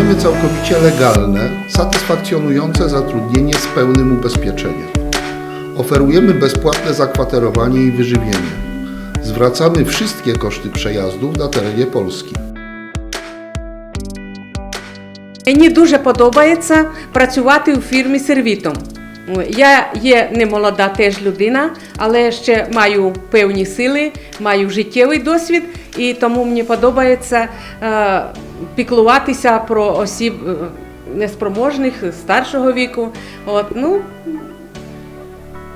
Oferujemy całkowicie legalne, satysfakcjonujące zatrudnienie z pełnym ubezpieczeniem. Oferujemy bezpłatne zakwaterowanie i wyżywienie. Zwracamy wszystkie koszty przejazdów na terenie Polski. Мені дуже подобається працювати у фірмі сервітом. Я є не молода теж людина, але ще маю певні сили, маю життєвий досвід, І тому мені подобається е, піклуватися про осіб е, неспроможних, старшого віку. От, ну,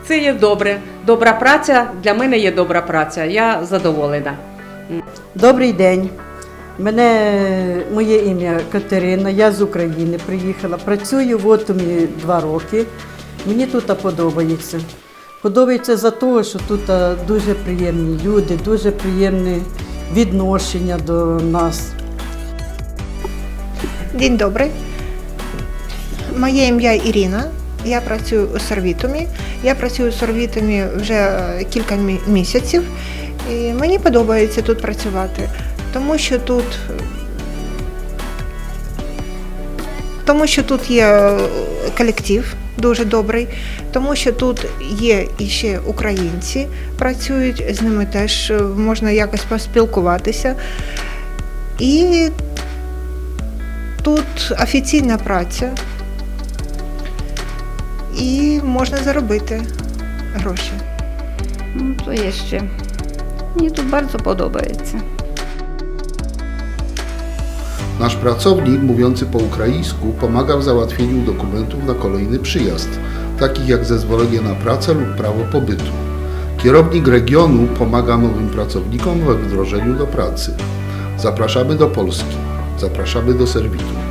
це є добре. Добра праця для мене є добра праця. Я задоволена. Добрий день. Мене моє ім'я Катерина, я з України приїхала. Працюю в Отомі два роки. Мені тут подобається. Подобається за того, що тут дуже приємні люди, дуже приємне відношення до нас. День добрий. Моє ім'я Ірина. Я працюю у сервітумі. Я працюю у сервітумі вже е, кілька місяців. І мені подобається тут працювати, тому що тут. Тому що тут є е, колектив дуже добрий, тому що тут є іще українці, працюють, з ними теж е, можна якось поспілкуватися. І Тут офіційна праця і можна заробити гроші. No co jeszcze? Mnie tu bardzo podobaється. Nasz pracownik mówiący po ukraińsku pomaga w załatwieniu dokumentów na kolejny przyjazd, takich jak zezwolenie na pracę lub prawo pobytu. Kierownik regionu pomaga nowym pracownikom we wdrożeniu do pracy. Zapraszamy do Polski. Zapraszamy do serwitu.